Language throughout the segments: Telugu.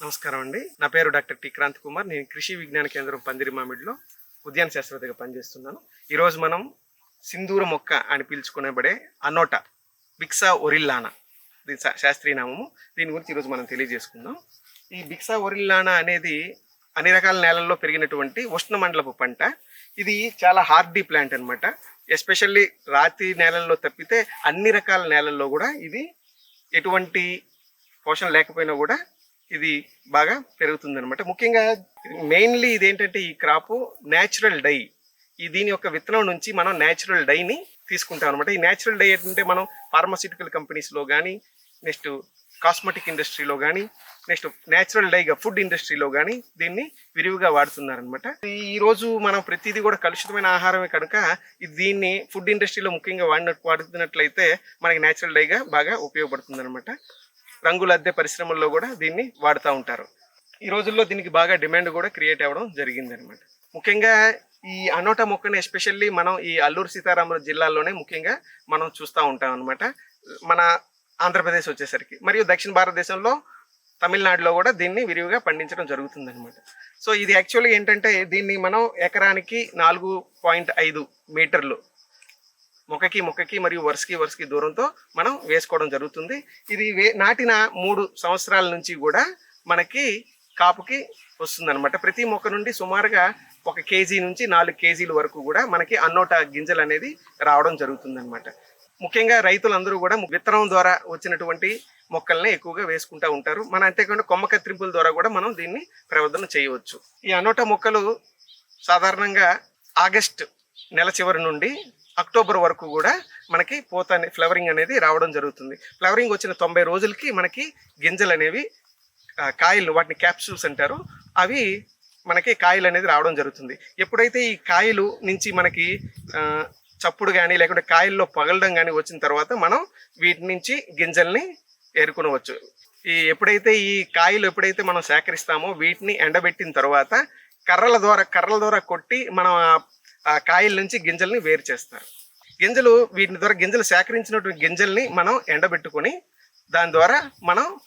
నమస్కారం అండి. నా పేరు డాక్టర్ టి. క్రాంత్ కుమార్ నేను కృషి విజ్ఞాన కేంద్రం పందిరి మామిడిలో ఉద్యాన శాస్త్రవేత్తగా పనిచేస్తున్నాను. ఈరోజు మనం సింధూర మొక్క అని పిలుచుకునేబడే అనోటా బిక్సా ఒరిల్లానా. దీని శాస్త్రీయ నామము దీని గురించి ఈరోజు మనం తెలియజేసుకుందాం. ఈ బిక్సా ఒరిల్లానా అనేది అన్ని రకాల నేలల్లో పెరిగినటువంటి ఉష్ణమండలపు పంట. ఇది చాలా హార్డీ ప్లాంట్ అనమాట ఎస్పెషల్లీ రాతి నేలల్లో తప్పితే అన్ని రకాల నేలల్లో కూడా ఇది ఎటువంటి పోషణ లేకపోయినా కూడా ఇది బాగా పెరుగుతుంది అనమాట ముఖ్యంగా మెయిన్లీ ఇది ఏంటంటే ఈ క్రాప్ న్యాచురల్ డై. ఈ దీని యొక్క విత్తనం నుంచి మనం న్యాచురల్ డైని తీసుకుంటాం అనమాట ఈ న్యాచురల్ డై ఏంటంటే మనం ఫార్మాసిటికల్ కంపెనీస్లో కానీ నెక్స్ట్ కాస్మెటిక్ ఇండస్ట్రీలో కానీ నెక్స్ట్ న్యాచురల్ డైగా ఫుడ్ ఇండస్ట్రీలో కానీ దీన్ని విరివిగా వాడుతున్నారనమాట ఈరోజు మనం ప్రతిదీ కూడా కలుషితమైన ఆహారమే కనుక దీన్ని ఫుడ్ ఇండస్ట్రీలో ముఖ్యంగా వాడినట్టు వాడుతున్నట్లయితే మనకి న్యాచురల్ డైగా బాగా ఉపయోగపడుతుంది అనమాట రంగుల అద్దె పరిశ్రమల్లో కూడా దీన్ని వాడుతూ ఉంటారు. ఈ రోజుల్లో దీనికి బాగా డిమాండ్ కూడా క్రియేట్ అవ్వడం జరిగింది అనమాట ముఖ్యంగా ఈ అనోటా మొక్కని ఎస్పెషల్లీ మనం ఈ అల్లూరు సీతారామరాజు జిల్లాలోనే ముఖ్యంగా మనం చూస్తూ ఉంటాం అనమాట మన ఆంధ్రప్రదేశ్ వచ్చేసరికి. మరియు దక్షిణ భారతదేశంలో తమిళనాడులో కూడా దీన్ని విరివిగా పండించడం జరుగుతుంది అనమాట సో ఇది యాక్చువల్గా ఏంటంటే దీన్ని మనం ఎకరానికి నాలుగు పాయింట్ ఐదు మీటర్లు మొక్కకి మొక్కకి మరియు వరుసకి వరుసకి దూరంతో మనం వేసుకోవడం జరుగుతుంది. ఇది వే నాటిన మూడు సంవత్సరాల నుంచి కూడా మనకి కాపుకి వస్తుందన్నమాట. ప్రతి మొక్క నుండి సుమారుగా ఒక కేజీ నుంచి నాలుగు కేజీల వరకు కూడా మనకి అన్నోట గింజలు అనేది రావడం జరుగుతుందన్నమాట. ముఖ్యంగా రైతులందరూ కూడా విత్తనం ద్వారా వచ్చినటువంటి మొక్కల్ని ఎక్కువగా వేసుకుంటూ ఉంటారు. మన అంతేకాకుండా కొమ్మ కత్తిరింపుల ద్వారా కూడా మనం దీన్ని ప్రవర్ధన చేయవచ్చు. ఈ అన్నోట మొక్కలు సాధారణంగా ఆగస్ట్ నెల చివరి నుండి అక్టోబర్ వరకు కూడా మనకి పూత అనే- ఫ్లవరింగ్ అనేది రావడం జరుగుతుంది. ఫ్లవరింగ్ వచ్చిన తొంభై రోజులకి మనకి గింజలు అనేవి కాయలు వాటిని క్యాప్సూల్స్ అంటారు అవి మనకి కాయలు అనేది రావడం జరుగుతుంది. ఎప్పుడైతే ఈ కాయలు నుంచి మనకి చప్పుడు కానీ లేకుంటే కాయల్లో పగలడం కానీ వచ్చిన తర్వాత మనం వీటి నుంచి గింజల్ని ఏరుకునవచ్చు. ఈ ఎప్పుడైతే ఈ కాయలు ఎప్పుడైతే మనం సేకరిస్తామో వీటిని ఎండబెట్టిన తర్వాత కర్రల ద్వారా కర్రల ద్వారా కొట్టి మనం ఆ- కాయల నుంచి గింజల్ని వేరు చేస్తారు. గింజలు వీటి ద్వారా గింజలు సేకరించినటువంటి గింజల్ని మనం ఎండబెట్టుకొని దాని ద్వారా మనం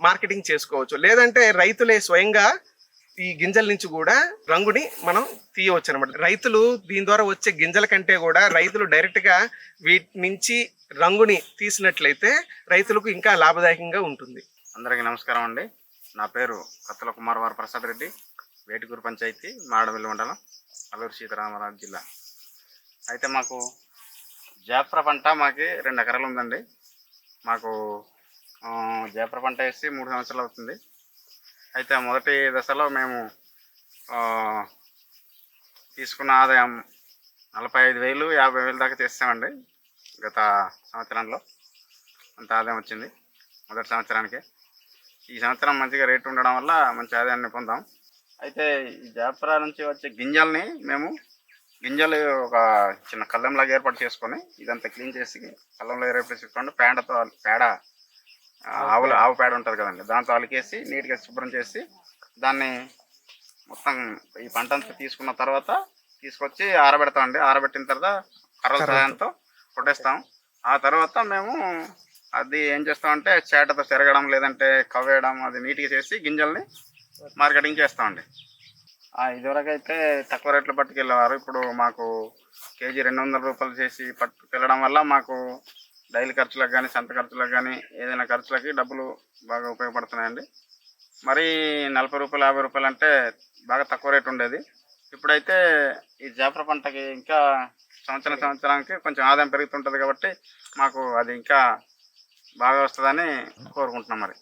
మార్కెటింగ్ చేసుకోవచ్చు. లేదంటే రైతులే స్వయంగా ఈ గింజల నుంచి కూడా రంగుని మనం తీయవచ్చు అనమాట రైతులు దీని ద్వారా వచ్చే గింజల కంటే కూడా రైతులు డైరెక్ట్గా వీటి నుంచి రంగుని తీసినట్లయితే రైతులకు ఇంకా లాభదాయకంగా ఉంటుంది. అందరికీ నమస్కారం అండి. నా పేరు కత్తల కుమార్ వారి ప్రసాద్ రెడ్డి. వేటుకూరు పంచాయతీ మారడమిల్లి మండలం అల్లూరు సీతారామరాజు జిల్లా. అయితే మాకు జాఫ్రా పంట మాకు రెండు ఎకరాలు ఉందండి. మాకు ఆ, జాఫ్రా పంట వేసి మూడు సంవత్సరాలు అవుతుంది. అయితే మొదటి దశలో మేము తీసుకున్న ఆదాయం నలభై ఐదు వేలు యాభై వేలు దాకా చేస్తామండి గత సంవత్సరంలో. అంత ఆదాయం వచ్చింది మొదటి సంవత్సరానికి. ఈ సంవత్సరం మంచిగా రేటు ఉండడం వల్ల మంచి ఆదాయాన్ని పొందాం. అయితే ఈ నుంచి వచ్చే గింజల్ని మేము గింజలు ఒక చిన్న కళ్ళంలాగా ఏర్పాటు చేసుకొని ఇదంతా క్లీన్ చేసి కళ్ళంలో ఏర్పాటు చేసుకొని పేడతో పేడ ఆవుల ఆవు పేడ ఉంటుంది కదండి. దాంతో అలికేసి నీట్గా శుభ్రం చేసి దాన్ని మొత్తం ఈ పంట అంతా తీసుకున్న తర్వాత తీసుకొచ్చి ఆరబెడతామండి. ఆరబెట్టిన తర్వాత కర్రల సహాయంతో కొట్టేస్తాం. ఆ తర్వాత మేము అది ఏం చేస్తామంటే చేటతో తిరగడం లేదంటే కవ్వేయడం అది నీట్గా చేసి గింజల్ని మార్కెటింగ్ చేస్తామండి ఇదివరకు అయితే తక్కువ రేట్లో పట్టుకెళ్ళేవారు. ఇప్పుడు మాకు కేజీ రెండు వందల రూపాయలు చేసి పట్టుకెళ్ళడం వల్ల మాకు డైలీ ఖర్చులకు కానీ సంత ఖర్చులకు కానీ ఏదైనా ఖర్చులకి డబ్బులు బాగా ఉపయోగపడుతున్నాయండి. మరి నలభై రూపాయలు యాభై రూపాయలు అంటే బాగా తక్కువ రేటు ఉండేది. ఇప్పుడైతే ఈ జాఫ్రా పంటకి ఇంకా సంవత్సరం సంవత్సరానికి కొంచెం ఆదాయం పెరుగుతుంటుంది కాబట్టి మాకు అది ఇంకా బాగా వస్తుందని కోరుకుంటున్నాం మరి.